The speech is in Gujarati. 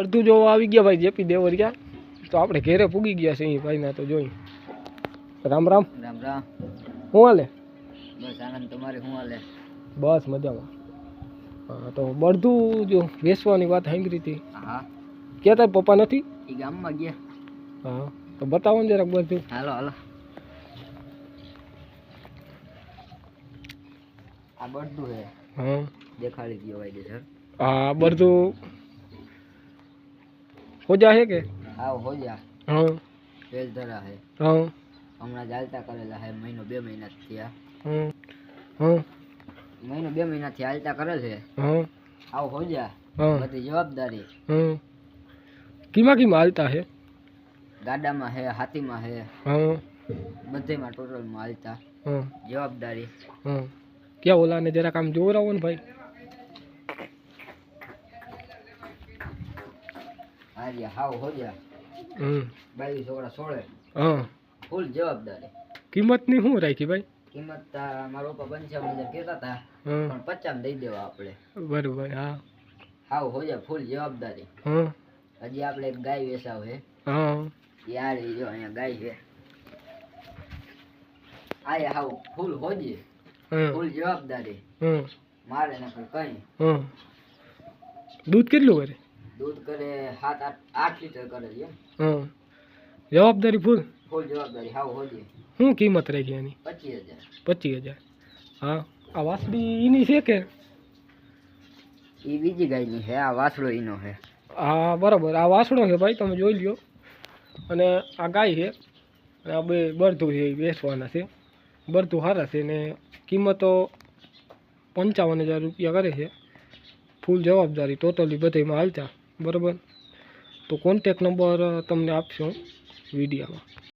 અડધું જોવા આવી ગયા ભાઈ જેપી દેવરિયા તો આપણે ઘેરે પૂગી ગયા છે ભાઈના તો જોઈ રામ રામ રામ રામ શું હાલે બસ આનંદ તમારે શું હાલે બસ મજામાં તો બળધું જો વેસવાની વાત સાંભળી હતી હા કહેતા પપ્પા નથી એ ગામમાં ગયા હા તો બતાવો ને જરાક બધું હાલો હાલો આ બળધું હે હા દેખાડી દો ભાઈ સર હા બળધું હોજા હે કે હા હોજા હા પેલ ધરા હે હા હમણાં ચાલતા કરેલા હે મહિનો બે મહિના થયા હમ હમ મહિનો બે મહિના થી હાલતા કરે છે હમ આવ હોજા બધી જવાબદારી હમ કીમાં કીમાં હાલતા હે ગાડામાં હે હાથીમાં હે હમ બધેમાં ટોટલમાં હાલતા હમ જવાબદારી હમ ક્યાં ઓલાને જરાક આમ જોવરાવો ને ભાઈ આ યહાવ હોજે હમ બાઈ 24 છોડે હ ફૂલ જવાબદારી કિંમત ની હું રાખી ભાઈ કિંમત અમારો પપ્પા 55000 કહેતા તા પણ 50 ન દે દેવો આપણે બરોબર હા હાવ હોજે ફૂલ જવાબદારી હ અજી આપણે એક ગાય વેચાવે હ હ યાર જો અયા ગાય છે આ યહાવ ફૂલ હોજે ફૂલ જવાબદારી હ મારે નકર કઈ હ દૂધ કેટલું વરે દૂધ કરે સાત આઠ આઠ લીટર કરે છે હા જવાબદારી ફૂલ ફૂલ જવાબદારી હાવ હોજી શું કિંમત રાખી એની પચીસ હજાર પચીસ હજાર હા આ વાસડી એની છે કે એ બીજી ગાયની છે આ વાસડો એનો છે હા બરાબર આ વાસડો છે ભાઈ તમે જોઈ લ્યો અને આ ગાય છે અને આ બે બરતું છે બેસવાના છે બરતું સારા છે ને કિંમતો પંચાવન હજાર રૂપિયા કરે છે ફૂલ જવાબદારી ટોટલી બધીમાં હાલતા બરાબર તો કોન્ટેક નંબર તમને આપશું વિડીયામાં